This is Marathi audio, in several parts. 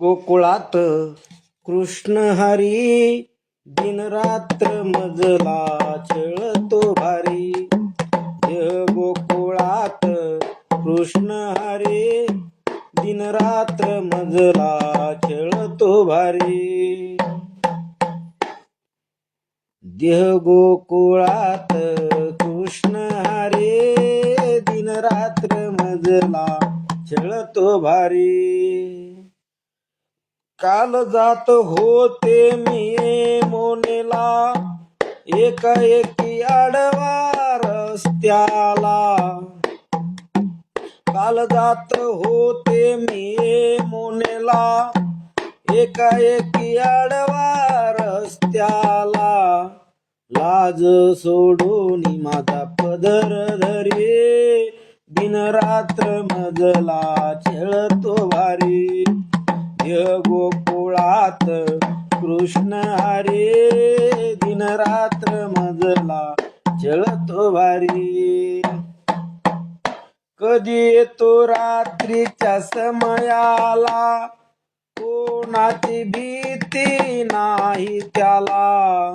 गोकुळात कृष्ण हरी दिनरात्र मजला खेळतो भारी. गोकुळात कृष्ण हरी दिनरात्र मजला खेळतो भारी. देह गोकुळात कृष्ण हरे दिनरात्र मजला खेळतो भारी. काल जात होते मी मोनेला. एकाएकी आडवा रस्त्याला. काल जात होते मी मोनेला. एकाएकी आडवा रस्त्याला. लाज सोडून माझा पदर धरे. दिनरात्र मजला खेळतो भारी. य गोकुळात कृष्ण हरे दिनरात्र मजला खेळतो भारी. कधी येतो रात्रीच्या समयाला? कोणाची भीती नाही त्याला?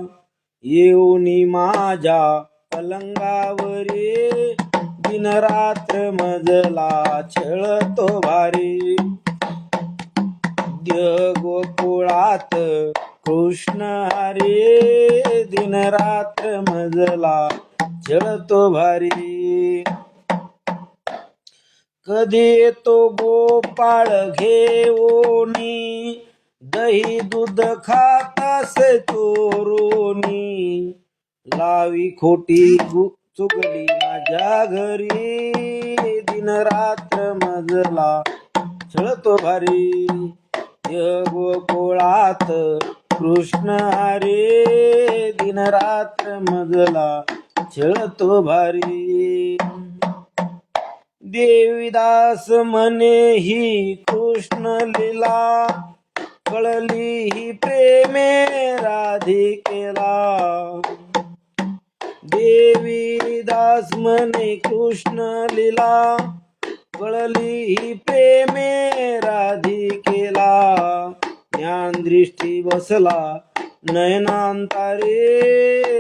येऊन माझ्या पलंगावरी दिनरात्र मजला छळतो भारी. द्य गोकुळात. कृष्ण हरे दिनरात्र मजला झळतो भारी. कधी येतो गोपाळ घेऊनी दही दूध खातास चोरोनी. लावी खोटी चुकली माझ्या घरी दिनरात्र मजला झळतो भारी. गोकुळात कृष्ण हरे दिनरात्र मजला छळतो भारी. देवीदास म्हणे ही कृष्ण लीला कळली ही प्रेमे राधिकेला. देवीदास म्हणे कृष्ण लीला कळली ही प्रेमे राधिके ज्ञान दृष्टी बसला नयनांतारे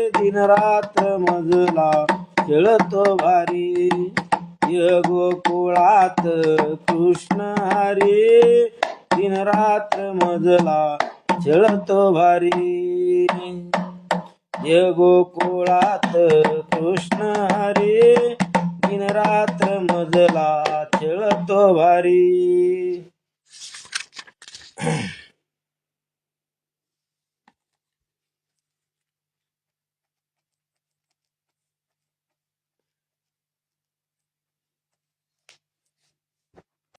दिनरात्र मजला खेळतो भारी. गोकुळात कृष्ण हरे दिनरात्र मजला खेळतो भारी. गोकुळात कृष्ण हरे दिनरात्र मजला खेळतो भारी.